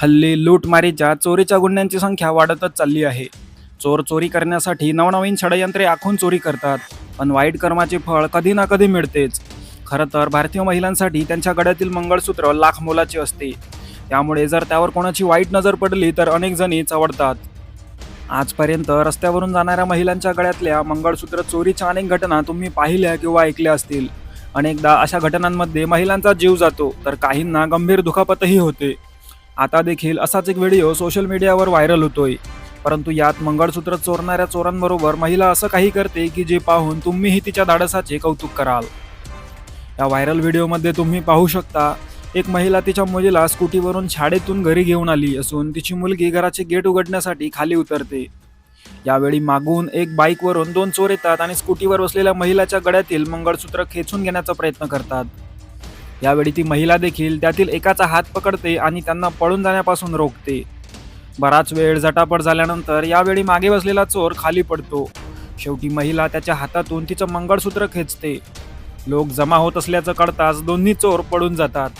हल्ली लूटमारीच्या चोरीच्या गुन्ह्यांची संख्या वाढतच चालली आहे. चोर चोरी करण्यासाठी नवनवीन षडयंत्रे आखून चोरी करतात पण वाईट कर्माचे फळ कधी ना कधी मिळतेच. खरं तर भारतीय महिलांसाठी त्यांच्या गळ्यातील मंगळसूत्र लाख मोलाचे असते. त्यामुळे जर त्यावर कोणाची वाईट नजर पडली तर अनेक जणी चवडतात. आजपर्यंत रस्त्यावरून जाणाऱ्या महिलांच्या गळ्यातल्या मंगळसूत्र चोरीच्या अनेक घटना तुम्ही पाहिल्या किंवा ऐकल्या असतील. अनेकदा अशा घटनांमध्ये महिलांचा जीव जातो तर काहींना गंभीर दुखापतही होते. आता देखील असाच एक व्हिडिओ सोशल मीडियावर व्हायरल होतोय. परंतु यात मंगळसूत्र चोरणाऱ्या चोरांबरोबर महिला असं काही करते की जे पाहून तुम्हीही तिच्या धाडसाचे कौतुक कराल. या व्हायरल व्हिडिओमध्ये तुम्ही पाहू शकता एक महिला तिच्या मुलीला स्कूटीवरून शाळेतून घरी घेऊन आली असून तिची मुलगी घराचे गेट उघडण्यासाठी खाली उतरते. यावेळी मागून एक बाईकवरून दोन चोर येतात आणि स्कूटीवर बसलेल्या महिलाच्या गळ्यातील मंगळसूत्र खेचून घेण्याचा प्रयत्न करतात. यावेळी ती महिला देखील त्यातील एकाचा हात पकडते आणि त्यांना पळून जाण्यापासून रोखते. बराच वेळ झटापट झाल्यानंतर यावेळी मागे बसलेला चोर खाली पडतो. शेवटी महिला त्याच्या हातातून तिचं मंगळसूत्र खेचते. लोक जमा होत असल्याचं कळताच दोन्ही चोर पडून जातात.